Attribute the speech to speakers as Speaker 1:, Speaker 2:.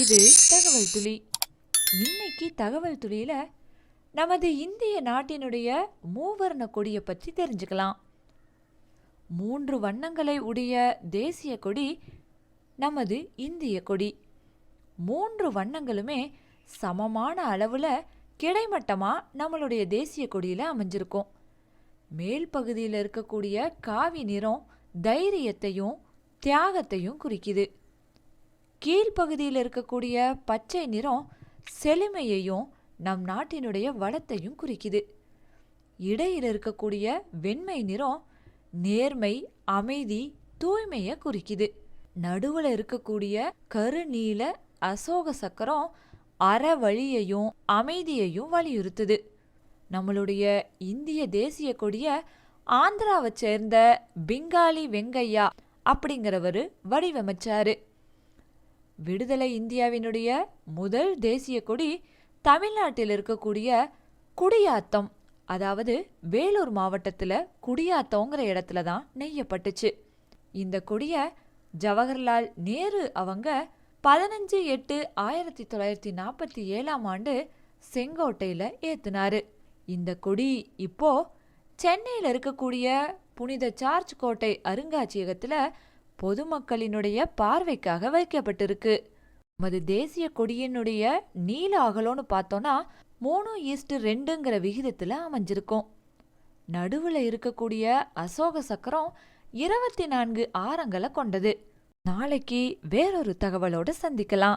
Speaker 1: இது தகவல் துளி. இன்னைக்கு தகவல் துளியில நமது இந்திய நாட்டினுடைய மூவர்ண கொடியை பற்றி தெரிஞ்சுக்கலாம். மூன்று வண்ணங்களை உடைய தேசிய கொடி நமது இந்திய கொடி. மூன்று வண்ணங்களுமே சமமான அளவில் கிடைமட்டமாக நம்மளுடைய தேசிய கொடியில் அமைஞ்சிருக்கும். மேல் பகுதியில் இருக்கக்கூடிய காவி நிறம் தைரியத்தையும் தியாகத்தையும் குறிக்குது. கீழ்ப்பகுதியில் இருக்கக்கூடிய பச்சை நிறம் செழுமையையும் நம் நாட்டினுடைய வளத்தையும் குறிக்குது. இடையில் இருக்கக்கூடிய வெண்மை நிறம் நேர்மை அமைதி தூய்மையை குறிக்குது. நடுவில் இருக்கக்கூடிய கருநீல அசோக சக்கரம் அறவழியையும் அமைதியையும் வலியுறுத்துது. நம்மளுடைய இந்திய தேசிய கொடிய ஆந்திராவை சேர்ந்த பிங்காலி வெங்கையா அப்படிங்கிறவர் வடிவமைச்சாரு. விடுதலை இந்தியாவினுடைய முதல் தேசிய கொடி தமிழ்நாட்டில் இருக்கக்கூடிய குடியாத்தம் அதாவது வேலூர் மாவட்டத்தில் குடியாத்தோங்கிற இடத்துல தான் நெய்யப்பட்டுச்சு. இந்த கொடியை ஜவஹர்லால் நேரு அவங்க பதினஞ்சு எட்டு ஆயிரத்தி தொள்ளாயிரத்தி நாற்பத்தி ஏழாம் ஆண்டு செங்கோட்டையில் ஏத்துனாரு. இந்த கொடி இப்போ சென்னையில் இருக்கக்கூடிய புனித சார்ஜ் கோட்டை அருங்காட்சியகத்தில் பொதுமக்களினுடைய பார்வைக்காக வைக்கப்பட்டிருக்கு. நமது தேசிய கொடியினுடைய நீல அகலோன்னு பார்த்தோன்னா மூணு ஈஸ்ட் ரெண்டுங்கிற விகிதத்தில் அமைஞ்சிருக்கும். நடுவில் இருக்கக்கூடிய அசோக சக்கரம் இருபத்தி நான்கு ஆரங்களை கொண்டது. நாளைக்கு வேறொரு தகவலோடு சந்திக்கலாம்.